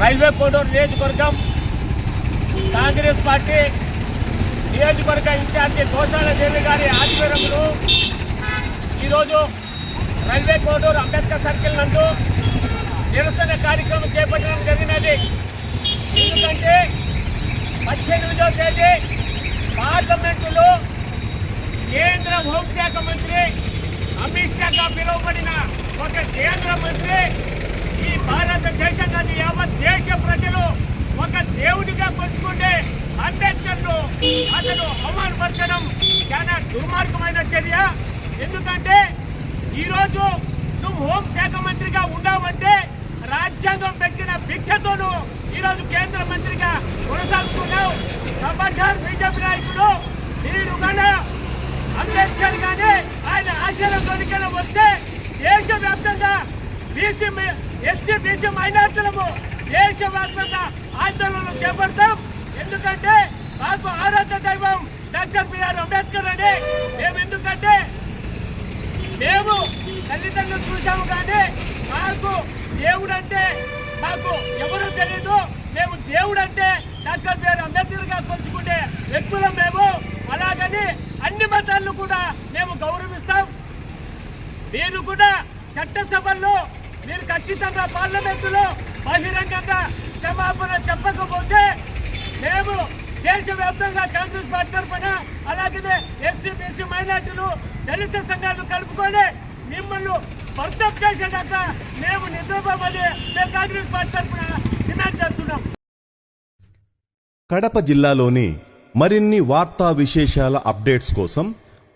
Railway Koduru నియోజకవర్గం Congress party నియోజకవర్గ incharge గోశాల దేవి గారి ఆధ్వర్యంలో ఈరోజు రైల్వే కోడూరు అంబేద్కర్ సర్కిల్ నందు నిరసన కార్యక్రమం చేపట్టడం జరిగినది. ఎందుకంటే పద్దెనిమిదో తేదీ పార్లమెంటులో కేంద్ర హోంశాఖ మంత్రి అమిత్ షాగా పిలువబడిన ఒక కేంద్ర మంత్రి భారతదేశంలోని దేశ ప్రజలు ఒక దేవుడిగా పంచుకుంటే అంబేద్కర్ను అతను అవమానపరచడం చాలా దుర్మార్గమైన చర్య. ఎందుకంటే ఈరోజు నువ్వు హోంశాఖ మంత్రిగా ఉండవంటే రాజ్యాంగం పెట్టిన భిక్షతోను ఈరోజు కేంద్ర మంత్రిగా కొనసాగుతున్నావు. ఖబర్దార్ బీజేపీ నాయకుడు నేను కన్నా అంబేద్కర్ కానీ ఆయన ఆశయాలతోనికైనా వస్తే దేశవ్యాప్తంగా బీసీ ఎస్సీ బీసీ మైనార్టీలము దేశవ్యాప్తంగా ఆందోళనలు చేపడతాం. ఎందుకంటే మాకు ఆరాధ దైవం డాక్టర్ బిఆర్ అంబేద్కర్ అని మేము ఎందుకంటే మేము తల్లిదండ్రులు చూసాము కానీ మాకు దేవుడు అంటే మాకు ఎవరు తెలియదు మేము దేవుడు అంటే డాక్టర్ బిఆర్ అంబేద్కర్ గారు కొలుచుకునే వ్యక్తులం మేము. అలాగని అన్ని మతాలను కూడా మేము గౌరవిస్తాం. మీరు కూడా చట్టసభల్లో మీరు ఖచ్చితంగా పార్లమెంటులో బహిరంగంగా క్షమాపణ చెప్పకపోతే మేము దేశవ్యాప్తంగా కాంగ్రెస్ పార్టీ తరఫున అలాగే ఎస్సీ బీసీ మైనార్టీలు దళిత సంఘాలు కలుపుకొని మిమ్మల్ని భర్తం చేసేదాకా మేము నిద్రపోమని మేము కాంగ్రెస్ పార్టీ తరఫున డిమాండ్ చేస్తున్నాం. కడప జిల్లాలోని మరిన్ని వార్తా విశేషాల అప్డేట్స్ కోసం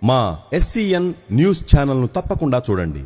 మా ఎస్సీఎన్ న్యూస్ ఛానల్ను తప్పకుండా చూడండి.